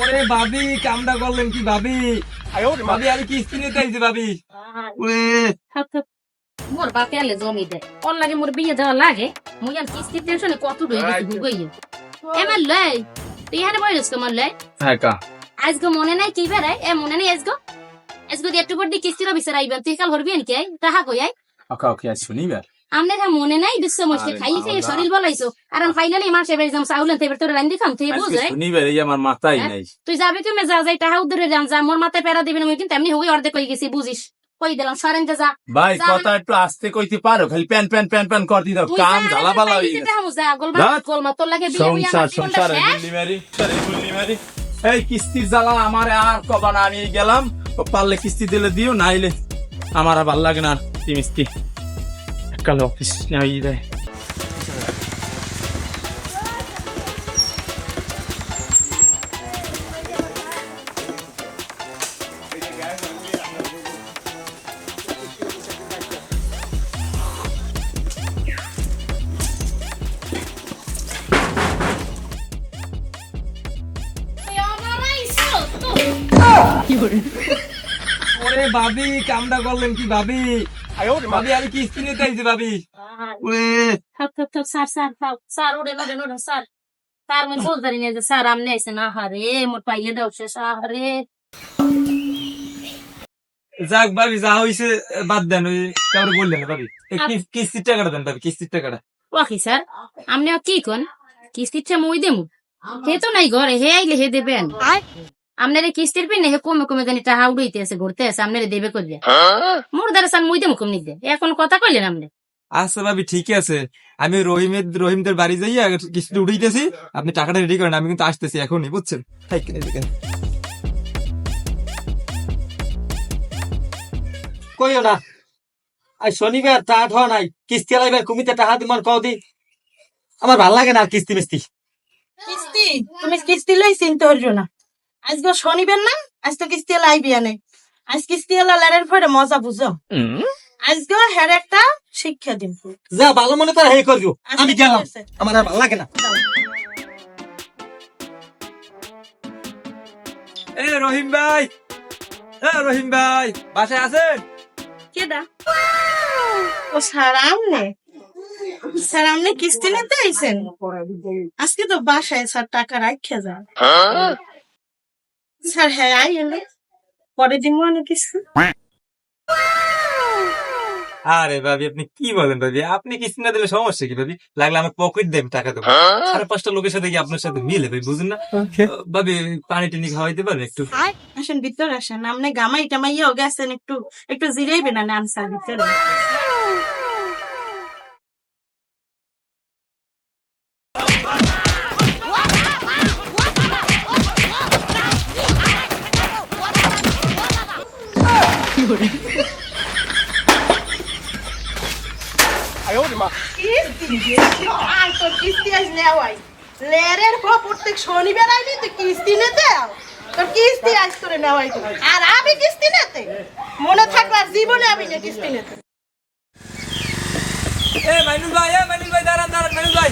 ওরে ভাবি কামটা করলেন কি ভাবি? ভাবি আমি কিস্তি নিতে আইছি ভাবি? ওরে। মোর বাপে আলে জমি দে। ওর লাগে মোর বিয়ে দেওয়া লাগে। মুই আর কিস্তির টেনশনে কত রয়ে গেছি ভুগইয়ে এমার লই তুই বই রইছ আমার লই হ্যাঁ কা। আজকে মনে নাই কি বেড়াই এ মনে নাই আজকে আজকে দিয়ে একটু পর দিয়ে কিস্তির অফিসে আইবেন তুই কাল হরবি নাকি টাকা কই আই আকা ওকে আজ শুনিবার। আমনে হ্যাঁ মনে নাই বিশ্ব আরে খাই খেয়ে শরীর বলাইছো আর আমি ফাইনালি মাসে বেড়ে যাম তেবার তোর রান্দি খাম তুই বুঝে? শুনিবার এই আমার হ্যাঁ? নাই। তুই যাবি তুমি যা যাই টাকা উদ্ধারে যাম যা মোর মাথায় পেরা দিবি না মুই কিন্তু এমনি হই অর্ধেক কই গেছি বুঝিস? কই দিলাম সরেন যা। ভাই কথা একটু আস্তে কইতে পারো খালি প্যান প্যান প্যান প্যান করতে দাও কাম জ্বালা পালা হয়ে গেছে। যা, গোলমা- ধ্যাৎ। গোলমা, তোর লাগে বিয়ে সংসার আমার সংসার। গুল্লি মারি গুল্লি মারি। এই কিস্তির জ্বালা আমার আর কবা না আমি গেলাম পারলে কিস্তি দিলে দিও নাইলে। আমার আর ভালো লাগে না মিস্তি। কাল অফিস নাই দেয় তুই আবার আইছো তো। ওরে ভাবি কামটা করলেন কি ভাবি ভাবি আমি কিস্তি নিতে আইছি ভাবি। থাক, থাক, থাক, স্যার, স্যার, থাক, স্যার, ওঠেন, ওঠেন, ওঠেন, স্যার। স্যার, আমি বলতে পারি না যে স্যার আমনে আইছেন, আহারে, মোর পাইয়ে দাও শেষ, আহারে। যাক ভাবি যা হইছে বাদ দেন ওই কাউরে বললেন না ভাবি কিস্তির টাকাটা দেন ভাবি কিস্তির টাকাটা। ওয়াকি স্যার? আমনে কি কোন? কিস্তিটা মই দেমু? হে তো নাই ঘরে হে আইলে হে দেবেন। আমনের কিস্তির পিন হে কমে কমে জানি টাহা উড়াইতে আছে ঘুরতে আছে আমনের দেবে করিয়া মোর দ্বারা সান দে এখন কথা কইলেন আমনে? আচ্ছা ভাবি ঠিকই আছে। আমি রহিমের রহিমদের বাড়ি যাই কিস্তি উঠাইতেছি আপনি টাকাটা রেডি করেন আমি কিন্তু আসতেছি এখনই বুঝছেন। কইও না আজ শনিবার তা ধর নাই। কিস্তি আলাইবার কুমিতে টাকা দিমার কও দি। আমার ভালো লাগে না কিস্তি মিস্তি। কিস্তি? তুমি কিস্তি লাই চিন্তা করিও না। আজকে শনিবার না? আজ তো কিস্তি লাইবি আনে। আজ কিস্তি এলা লেরের পরে মজা বুঝো। আজকে হের একটা শিক্ষা দিন। যা ভালো মনে করে হে করিও আমি গেলাম। আমার আর ভালো লাগে না। এ রহিম ভাই। এ রহিম ভাই বাসায় আছেন? কেডা? ও স্যার আমনে স্যার আমনে কিস্তি নিতে আইছেন? আজকে তো বাসায় স্যার টাকা রাখে যান স্যার হ্যাঁ আই এলে পরে দিন মনে কিস্তি আরে ভাবি আপনি কি বলেন ভাবি? আপনি কিস্তি না দিলে সমস্যা কি ভাবি? লাগলে আমার পকেট দেন টাকা দেবো। সাড়ে পাঁচটা লোকের সাথে কি আপনার সাথে মিলে ভাই বুঝুন না। ভাবি পানি টানি খাওয়াইতে পারেন একটু? আসেন ভিতরে আসেন। আপনি গামাই টামাইয়াও গেছেন একটু একটু জিরাইবেন না নাম স্যার ভিতরে। আর তোর কিস্তি আজ নেওয়াই। লেরের পর প্রত্যেক শনিবার আইলি তুই কিস্তি নিতে তোর কিস্তি আজ তোরে নেওয়াই তো। আর আমি কিস্তি নিতে? মনে থাকলে আর জীবনে আমি না কিস্তি নিতে। এ মাইনুল ভাই এ মাইনুল ভাই দাঁড়ান দাঁড়ান মাইনুল ভাই।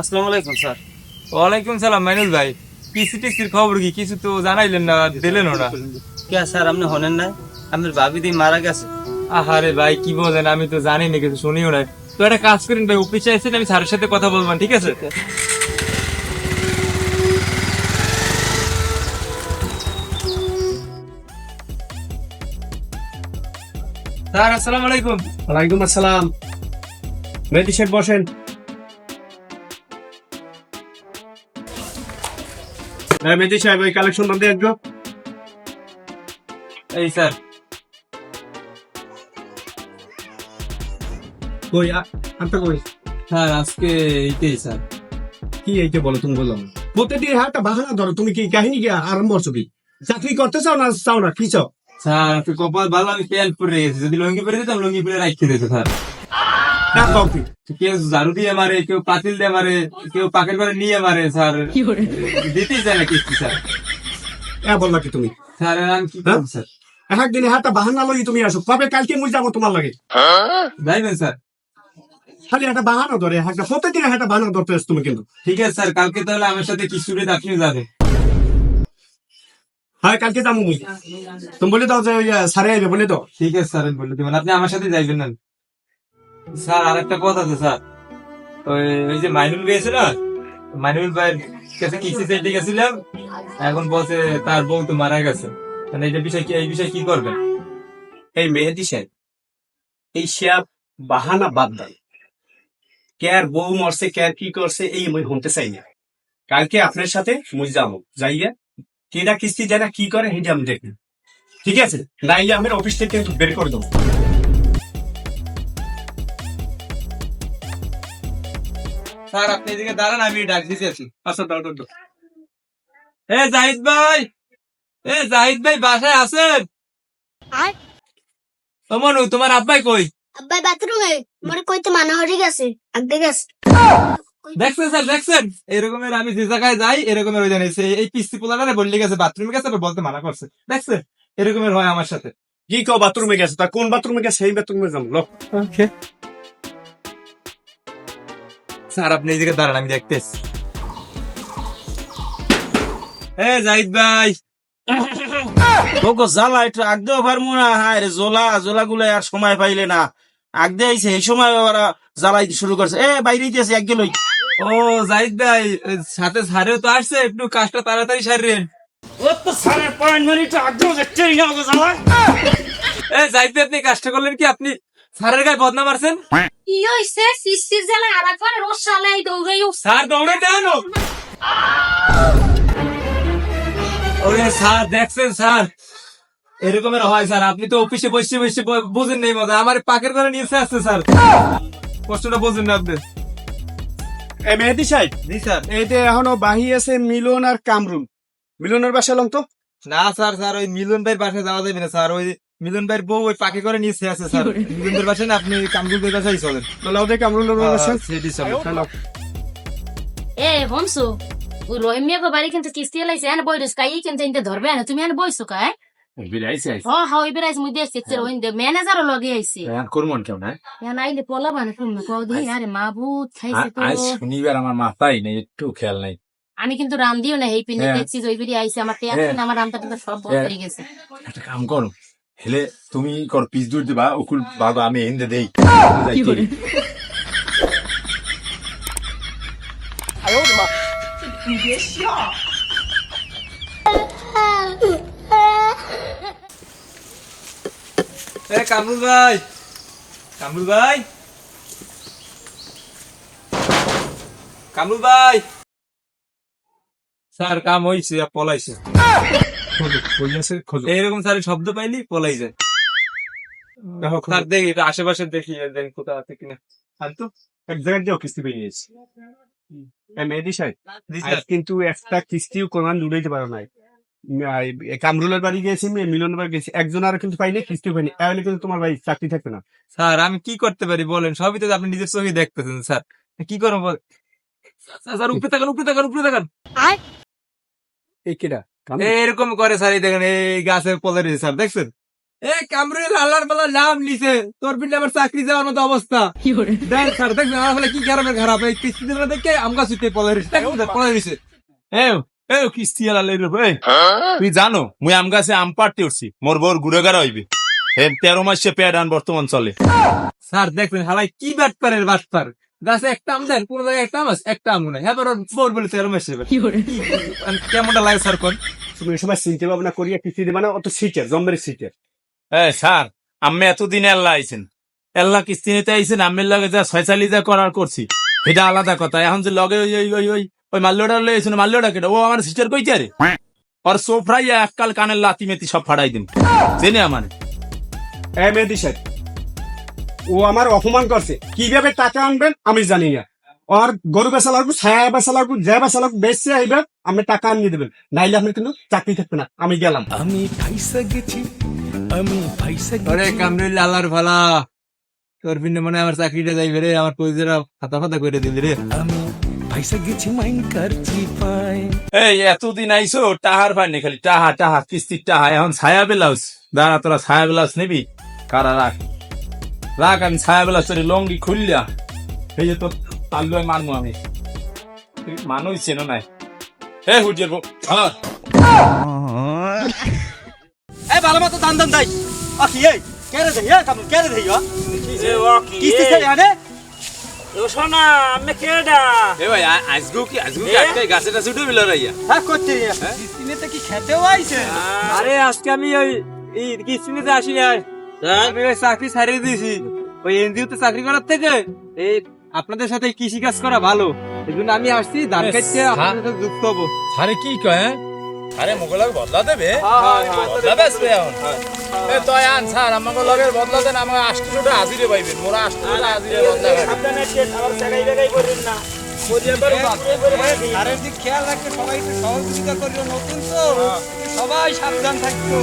আসসালামু আলাইকুম স্যার। ওয়ালাইকুম সালাম মাইনুল ভাই। কিস্তি টিস্তির খবর কি? কিছু তো জানাইলেন না দিলেন ওরা কে স্যার আপনি হনেন না আপনার ভাবি দি মারা গেছে। আহারে ভাই কি বলেন? আমি তো জানি না কিছু শুনিও না তো একটা কাজ করেন ভাই অফিসে এসেছেন আমি স্যারের সাথে কথা বলবেন ঠিক আছে? স্যার আসসালামু আলাইকুম। ওয়ালাইকুম আসসালাম। মেহেদি শেখ বসেন। হ্যাঁ মেহেদি সাহেব ওই কালেকশন দিয়ে একটু। এই স্যার। কই আনতে কই? স্যার আজকে এইটাই স্যার। কি এইটা বলো তুমি বললাম প্রতিদিন হাতে বাহানা ধরো তুমি কি কাহিনী কি আরম্ভ করছ কি? চাকরি করতে চাও না চাও না? কি চাও? স্যার কপাল ভালো আমি প্যান্ট পরে গেছি। যদি লুঙ্গি পরে দিতাম লুঙ্গি পরে রাখতে দিত স্যার। না কও কি? কেউ ঝাড়ু দিয়ে মারে কেউ পাতিল দিয়ে মারে কেউ পাকের করে নিয়ে মারে স্যার। দিতেই চায় না কিস্তি স্যার। এ বললা কি তুমি? স্যার আমি কি করব একদিনে হাতে বাহানা লই তুমি আসো। কবে কালকে মুই যাব তোমার লাগে? যাইবেন স্যার। খালি একটা বাহানা ধরে একটা প্রতিদিন একটা বাহানা ধরতে তুমি কিন্তু। ঠিক আছে স্যার কালকে তাহলে আমার সাথে আপনিও যাবেন হ্যাঁ কালকে যাব মুই। তুমি বলে দাও যে স্যারে আইবে বলে দাও। ঠিক আছে স্যার বলে দেবেন আপনি আমার সাথে যাইবেন না। স্যার আর একটা কথা আছে স্যার। ওই ওই যে মাইনুল গিয়েছে না মাইনুল ভাইয়ের কাছে চাইতে গেছিলাম এখন বলছে তার বউ তো মারা গেছে। মানে বিষয় কি এই বিষয়ে কি করবেন এই মেহেদি সাহেব এই বাহানা বাদ দেন। কেয়ার বউ মরছে কেয়ার কি করছে এই মই শুনতে চাই না। কালকে আপনার সাথে মুই যাব যাইয়া কেটা কিস্তি কি করে সেটা আমি দেখি ঠিক আছে? নাইলে আমার অফিস থেকে কিন্তু বের করে দেবো। স্যার আপনি এদিকে দাঁড়ান আমি ডাক দিতে আছি আচ্ছা দাও দাও। এ জাহিদ ভাই! এ জাহিদ ভাই বাসায় আছেন? ও মনু তোমার আব্বাই কই? আব্বাই বাথরুমে মরে কইতে মানা হয়ে গেছে আগে গেছে। দেখছেন স্যার দেখছেন? এরকমের আমি যে জায়গায় যাই এরকমের ওই জানিস এই পিস্তি পোলাটা বললে গেছে বাথরুমে গেছে বলতে মানা করছে। দেখছেন? এরকমের হয় আমার সাথে। কি কো বাথরুমে গেছে? তা কোন বাথরুমে গেছে? সেই বাথরুমে যাব লো। স্যার আপনি এদিকে দাঁড়ান আমি দেখতেছি। এ জাহিদ ভাই! তোকে জ্বালা একটু আগদেও পারব না। হ্যাঁ রে জোলা জোলা গুলো আর সময় পাইলে না। আগদে আইছে এই সময় ওরা জ্বালাই শুরু করছে। এ বাইরে দিয়েছে এক গেলই ও জাহিদ ভাই সাথে সারেও তো আসছে একটু কাজটা তাড়াতাড়ি সারিয়েন ও তো সাড়ে পাঁচ মিনিট আগদেও দেখতে না ওকে এ জাহিদ ভাই আপনি কাজটা করলেন কি? আপনি সারের গায়ে বদনা মারছেন? কি হইছে? সিস্টির জ্বালা আর একবার দৌড়াই স্যার দৌড়ে দেন ওরে স্যার দেখছেন স্যার? এরকমের হয় স্যার আপনি তো অফিসে বসে বসে বুঝেন নেই মজা। আমার পাকের করে নিয়ে আসছে স্যার। কষ্টটা বুঝেন না আপনি। মেহেদি সাহেব। জি স্যার। এইটা এখনও বাহি আছে মিলন আর কামরুন। মিলনের বাসা লং তো? না স্যার স্যার ওই মিলন ভাইয়ের বাসায় যাওয়া যাবে না স্যার। ওই মিলন ভাইয়ের বউ ওই পাকে করে নিয়ে আছে স্যার। মিলন ভাইয়ের বাসায় না আপনি কামরুল ভাইয়ের বাসায় চলেন। লাও দে কামরুনের বাসা সেটি চলেন। হ্যালো। এ হমসু ওই রহিম মিয়া বাড়ি কিন্তু কিস্তি লাইছে এনে বই কাই কিন্তু ইনতে ধরবে না তুমি এনে বইছো কাই হ হ ওই বেড়াইছে মুই দেখছি তোর ওই ম্যানেজারও লগে আইছে। করমন কেউ না এনে আইলে পোলা বানে তুমি কও দি আরে মাবুত খাইছে তো। শনিবার আমার মাথায় নেই একটু খেয়াল নাই। আমি কিন্তু রাম দিও না এই পিনে হ্যাঁ। দেখছি ওই বেরিয়ে আইছে আমার হ্যাঁ। রামটা সব বন্ধ হ্যাঁ। হয়ে গেছে। একটা কাম করো হেলে তুমি কর পিস দূর দিবা ওকুল বাবা আমি এনে দেই। এ কামরুল ভাই। কামরুল ভাই। কামরুল ভাই। স্যার কাম হইছে আর পলাইছে এইরকম স্যার শব্দ পাইলি পলাই যায়। দেখো স্যার দেখি এটা আশেপাশে দেখি দেখি কোথাও আছে কিনা। আর তো এক জায়গায় কিস্তি পেয়ে গেছি এ মেহেদি সাহেব কিন্তু একটা কিস্তিও কোরআন উড়াইতে পারো নাই। কামরুলের বাড়ি গেছি মিলনের বাড়ি গেছি। একজন আর কিন্তু পাইনি কিস্তিও পাইনি তাহলে কিন্তু তোমার ভাই চাকরি থাকবে না। স্যার আমি কি করতে পারি বলেন? সবই তো আপনি নিজের চোখে দেখতেছেন স্যার। কি করব বল স্যার, উপরে তাকান উপরে তাকান উপরে তাকান। এই এরকম করে স্যার এই দেখেন এই গাছে পলে রয়েছে স্যার দেখছেন? এ কামরুল আল্লাহর বেলা নাম নিছে। তোর পিঠে আমার চাকরি যাওয়ার মতো অবস্থা। দেখ স্যার দেখছেন আমার ফলে কি খারাপের খারাপ। এই কিস্তি দিলে দেখে আমগা পলে পলে এ এ কিস্তি আলা লইলো এ তুই জানো মুই আম গাছে আম পাড়তে উঠছি। মোর বোর গুড়েগার হইবে। হে তেরো মাসে পেয়ারান বর্তমান চলে। স্যার দেখবেন হালাই কি বাটপারের বাটপার। গাছে একটা আম দেন কোন জায়গায় একটা আম আছে একটা নাই। হ্যাঁ বোর বলে তেরো মাসে কেমনটা লাগে স্যার কোন? তুমি সময় চিন্তা ভাবনা করিয়া কিস্তি দেবে না অত সিটের জম্মের সিটের। এ স্যার আমি এতদিন এল্লা আইছেন। এল্লা কিস্তি নিতে আইছেন আমের লগে যা ছয়চালি যা করার করছি। এটা আলাদা কথা। এখন যে লগে ওই ওই ওই ওই ওই মাল্লোটা লই আইছেন মাল্লোটা কেটে? ও আমার সিস্টার কইতে আরে? আর সোফরাই এককাল কানের লাতি মেতি সব ফাড়াই দিন। জেনে আমার। এ মেহেদি সাহেব ও আমার অপমান করছে। কীভাবে টাকা আনবেন আমি জানি না। আর গরু বেচা লাগবো ছায়া বেচা লাগবো যে বেচা লাগবো বেচে আইবেন আপনি টাকা আনিয়ে দেবেন। নাইলে আপনি কিন্তু চাকরি থাকবে না। আমি গেলাম। আমি ফাইসা গেছি আমি ফাইসা আরে কামরুল আল্লাহর ভালা। তোর পিনে মনে আমার চাকরিটা যাইবে রে আমার পরিচয়টা ফাতা ফাতা করে দিলি রে। আমি ফাইসা গেছি মাইন কারছি পাই। এই এতদিন আইসো টাহার পাইনি খালি টাহা টাহা কিস্তির টাহা এখন ছায়া ব্লাউজ। দাঁড়া তোরা ছায়া ব্লাউজ নিবি? কারা রাখ? রাখ আমি ছায়া ব্লাউজ তোর লঙ্গি খুললা। এই যে তো তাল্লু মারমু আমি। তুই মানুষ চেনো নাই। হে হুজিয়ার বউ হ্যাঁ ভালো মতো দান দান দাই আ এই কেরে দেই কাম কেরে দেই আ কিস্তি ছেড়ে আনে? এ ভাই আজগু কি আজগু কি আজকে গাছে টাছে উঠে মিলো রাইয়া হ্যাঁ করতে কি খেতেও আইছে? আরে আজকে আমি ওই এই কিস্তি নিতে আসি নাই আমি ওই চাকরি ছাড়িয়ে দিয়েছি। ওই এনজিও চাকরি করার থেকে এই আপনাদের সাথে কৃষি কাজ করা ভালো। এই জন্য আমি আসছি ধান কাটতে আপনাদের সাথে যুক্ত হব। আরে কি কয় আরে মোগলাকে বদলা দেবে? বদলা বেসবে এখন। এ তয় আন স্যার আমাকে লগের বদলা দেন আমাকে আষ্ট ছোট হাজিরে পাইবেন। মোরা আষ্ট ছোট হাজিরে বদলা আরে দিক খেয়াল রাখতে সবাই একটু সহযোগিতা করিও নতুন তো। সবাই সাবধান থাকতো